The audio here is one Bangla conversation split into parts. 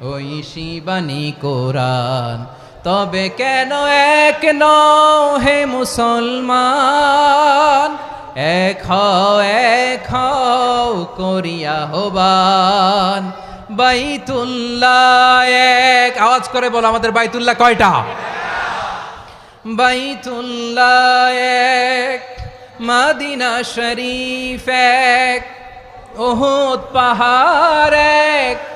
ওই শিবানী কোরআন। তবে কেন এক নও হে মুসলমান? এক এক করিয়া হবান। বাইতুল্লাহ এক। আওয়াজ করে বলো আমাদের বাইতুল্লাহ কয়টা? বাইতুল্লাহ এক, মাদিনা শরীফ এক, ওহুদ পাহাড় এক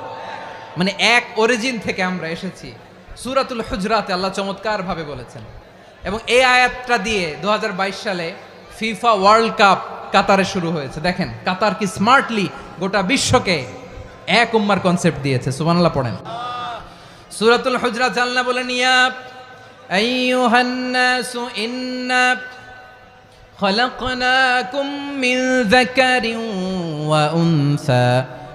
মানে এক অরিজিন থেকে আমরা এসেছি সুরাতুল হুজরাতে আল্লাহ চমৎকার ভাবে বলেছেন এবং এই আয়াতটা দিয়ে দু সালে ফিফা ওয়ার্ল্ড কাপ কাতারে শুরু হয়েছে দেখেন কাতার কি স্মার্টলি গোটা বিশ্বকে এক উম্মার কনসেপ্ট দিয়েছে সুবহানাল্লাহ পড়েন সুরাতুল হুজরাত আল্লাহ বলেন ইয়া আইয়ুহান নাসু ইন্না خلقناكم من ذكر وأنثى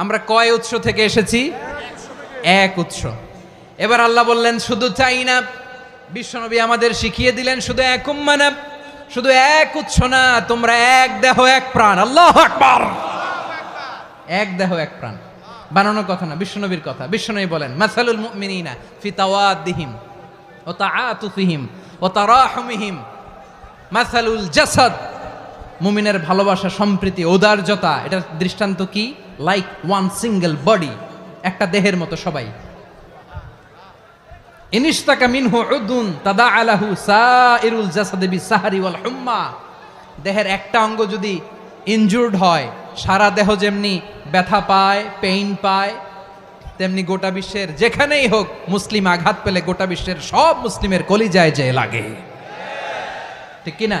আমরা কয় উৎস থেকে এসেছি? এক উৎস। এবার আল্লাহ বললেন, শুধু চাই না, বিশ্বনবী আমাদের শিখিয়ে দিলেন, শুধু এক উম্মা না, শুধু এক উৎস না, তোমরা এক দেহ, এক প্রাণ। আল্লাহ আকবার! এক দেহ, এক প্রাণ। বানানোর কথা না, বিশ্বনবীর কথা। বিশ্বনবী বলেন, মাসালুল মুমিনিনা ফি তাওয়াদ্দিহিম ও তাআতুফিহিম ও তারাহুমিহিম। মাসালুল জাসাদ। মুমিনের ভালোবাসা, সম্প্রীতি ঔদার্যতা এটার দৃষ্টান্ত কি? লাইক ওয়ান সিঙ্গেল বডি একটা দেহের মতো সবাই। ইনিস্তাকা মিনহু উদুন তাদা আলাহু সাইরুল জাসাদে বিসাহারি ওয়াল হুম্মা। দেহের একটা অঙ্গ যদি ইনজুর্ড হয়, সারা দেহ যেমনি ব্যথা পায় পেইন পায়, তেমনি গোটা বিশ্বের যেখানেই হোক মুসলিম আঘাত পেলে গোটা বিশ্বের সব মুসলিমের কলিজায় যে লাগে। ঠিক কি না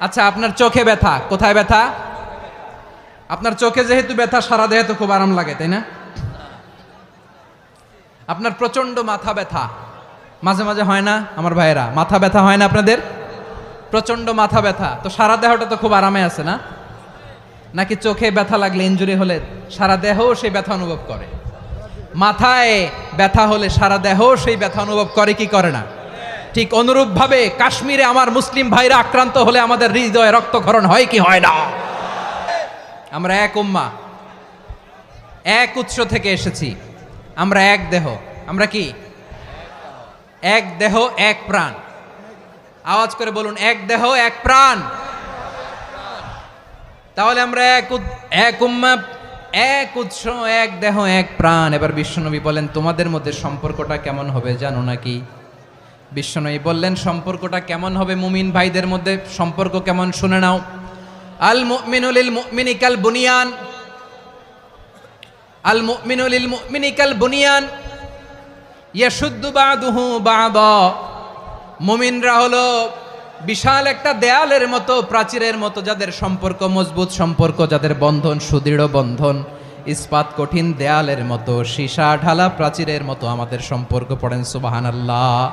আচ্ছা আপনার চোখে ব্যথা, কোথায় ব্যথা? আপনার চোখে যেহেতু ব্যথা, সারা দেহে তো খুব আরাম লাগে, তাই না? আপনার প্রচণ্ড মাথা ব্যথা। মাঝে মাঝে হয় না, আমার ভাইয়েরা? মাথা ব্যথা হয় না আপনাদের? প্রচণ্ড মাথা ব্যথা। তো সারা দেহটা তো খুব আরামে আছে না? নাকি চোখে ব্যথা লাগলে ইঞ্জুরি হলে সারা দেহ সেই ব্যথা অনুভব করে? মাথায় ব্যথা হলে সারা দেহ সেই ব্যথা অনুভব করে, কি করে না? ঠিক অনুরূপভাবে কাশ্মীরে আমার মুসলিম ভাইরা আক্রান্ত হলে আমাদের হৃদয়ে রক্তক্ষরণ হয় কি হয় না? আমরা এক উম্মা। এক উৎস থেকে এসেছি। আমরা এক দেহ। আমরা কি? এক দেহ, এক প্রাণ। আওয়াজ করে বলুন, এক দেহ, এক প্রাণ। তাহলে আমরা এক এক উম্মা, এক উৎস, এক দেহ, এক প্রাণ। এবার বিশ্বনবী বলেন, তোমাদের মধ্যে সম্পর্কটা কেমন হবে জানো নাকি? বিশ্বনবী বললেন, সম্পর্কটা কেমন হবে মুমিন ভাইদের মধ্যে? সম্পর্ক কেমন শুনে নাও। আল মুমিনুলিল মুমিনিকাল বুনিয়ান। আল মুমিনুলিল মুমিনিকাল বুনিয়ান। ইয়াশুদ্দু বাদুহু বাদ। মুমিনরা হলো বিশাল একটা দেয়ালের মতো, প্রাচীরের মতো, যাদের সম্পর্ক মজবুত, সম্পর্ক যাদের বন্ধন, সুদৃঢ় বন্ধন, ইস্পাত কঠিন দেয়ালের মতো, সীসা, ঢালা প্রাচীরের মতো আমাদের সম্পর্ক পড়েন সুবাহান আল্লাহ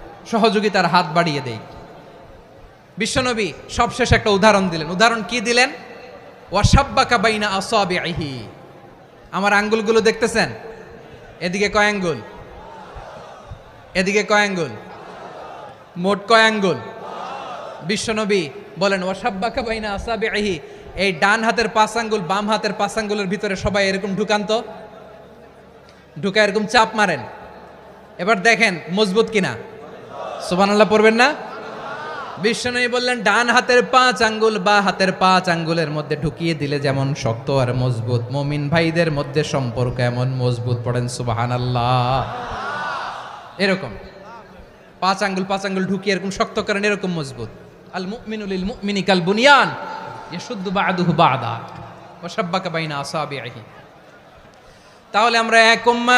সহযোগিতার হাত বাড়িয়ে দেই। বিশ্বনবী সবশেষ একটা উদাহরণ দিলেন। উদাহরণ কি দিলেন? ওয়াসাব্বাকা বাইনা আসাবিহি আমার আঙ্গুলগুলো দেখতেছেন? এদিকে কয় আঙ্গুল? এদিকে কয় আঙ্গুল? মোট কয় আঙ্গুল? বিশ্বনবী বলেন ওয়াসাব্বাকা বাইনা আসাবিহি এই ডান হাতের পাঁচ আঙ্গুল, বাম হাতের পাঁচ আঙ্গুলের ভিতরে সবাই এরকম ঢুকান্ত ঢুকা এরকম চাপ মারেন। এবার দেখেন, মজবুত কিনা? সুবহানাল্লাহ পড়বেন না? বিশ্বনবী বললেন, ডান হাতের পাঁচ আঙ্গুল, বা হাতের পাঁচ আঙ্গুলের মধ্যে ঢুকিয়ে দিলে যেমন শক্ত আর মজবুত। মমিন ভাইদের মধ্যে সম্পর্ক এমন মজবুত, পড়েন সুবাহান আল্লাহ এরকম। পাঁচ আঙ্গুল পাঁচ আঙ্গুল ঢুকিয়ে এরকম শক্ত করেন, এরকম মজবুত। আল মুমিনুল মুমিনি কাল বুনিয়ান, ইয়াশুদ্দু বাদুহু বাদা ওয়াসাব্বাকা বাইনা আসাবিহি তাহলে আমরা এক উম্মা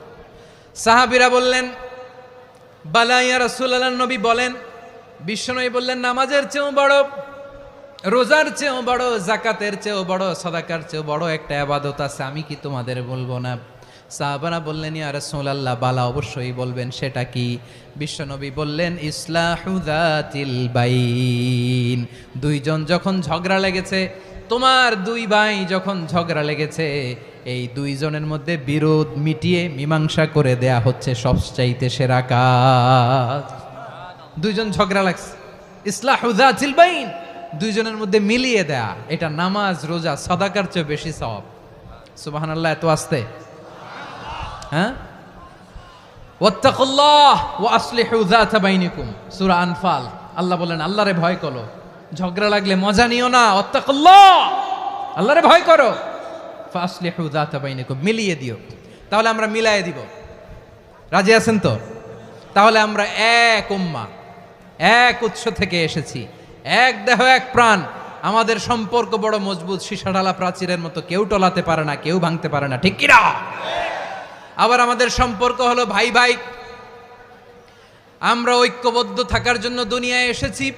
সাহাবিরা বললেন বালাইয়া রাসূলুল্লাহ নবী বলেন, বিশ্বনবী বললেন, নামাজের চেয়েও বড়, রোজার চেয়েও বড় জাকাতের চেয়েও বড়, সদাকার চেয়েও বড় একটা আবাদত আছে, আমি কি তোমাদের বলব না? সাহাবারা বললেন, ইয়া রাসূলুল্লাহ, বালা অবশ্যই বলবেন, সেটা কি? বিশ্বনবী বললেন ইসলাহুদাতিল বাইন। দুইজন যখন ঝগড়া লেগেছে তোমার দুই ভাই যখন ঝগড়া লেগেছে, এই দুইজনের মধ্যে বিরোধ মিটিয়ে মীমাংসা করে দেয়া হচ্ছে সবচাইতে সেরা কাজ। দুইজন ঝগড়া লাগছে। ইসলাহুদাতিল বাইন। দুইজনের মধ্যে মিলিয়ে দেয়া, এটা নামাজ, রোজা, সদাকার চেয়ে বেশি সব সুবহানাল্লাহ, এত আসতে। হ্যাঁ? আনফাল। আল্লাহ বলেন, আল্লাহরে ভয় করো। ঝগড়া লাগলে মজা নিও না ওয়াত্তাকুল্লাহ আল্লাহরে ভয় করো। ফাসলিহু যাতা বাইনিকুম, মিলিয়ে দিও। তাহলে আমরা মিলায়ে দিব। রাজি আছেন তো? তাহলে আমরা এক উম্মা, এক উৎস থেকে এসেছি। এক দেহ, এক প্রাণ। আমাদের সম্পর্ক বড় মজবুত, সীসাঢালা প্রাচীরের মতো। কেউ টলাতে পারে না, কেউ ভাঙতে পারে না। ঠিক কিনা? আবার আমাদের সম্পর্ক হলো ভাই ভাই আমরা ঐক্যবদ্ধ থাকার জন্য দুনিয়ায় এসেছি।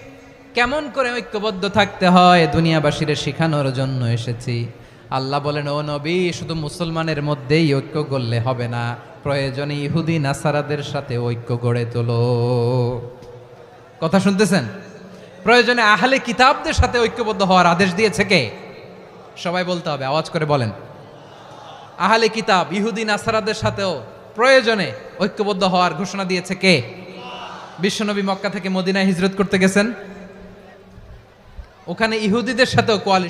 কেমন করে ঐক্যবদ্ধ থাকতে হয় দুনিয়াবাসীরে শেখানোর জন্য এসেছি। আল্লাহ বলেন, ও নবী, শুধু মুসলমানের মধ্যেই ঐক্য গড়লে হবে না। প্রয়োজনে ইহুদি, নাসারাদের সাথে ঐক্য গড়ে তোলো। কথা শুনতেছেন? প্রয়োজনে আহলে কিতাবদের সাথে ঐক্যবদ্ধ হওয়ার আদেশ দিয়েছে কে? সবাই বলতে হবে, আওয়াজ করে বলেন। আহলে কিতাব, ইহুদি, নাসারাদের সাথেও প্রয়োজনে ঐক্যবদ্ধ হওয়ার ঘোষণা দিয়েছে কে? বিশ্বনবী মক্কা থেকে মদিনায় হিজরত করতে গেছেন। ওখানে ইহুদিদের সাথেও কোয়ালিশন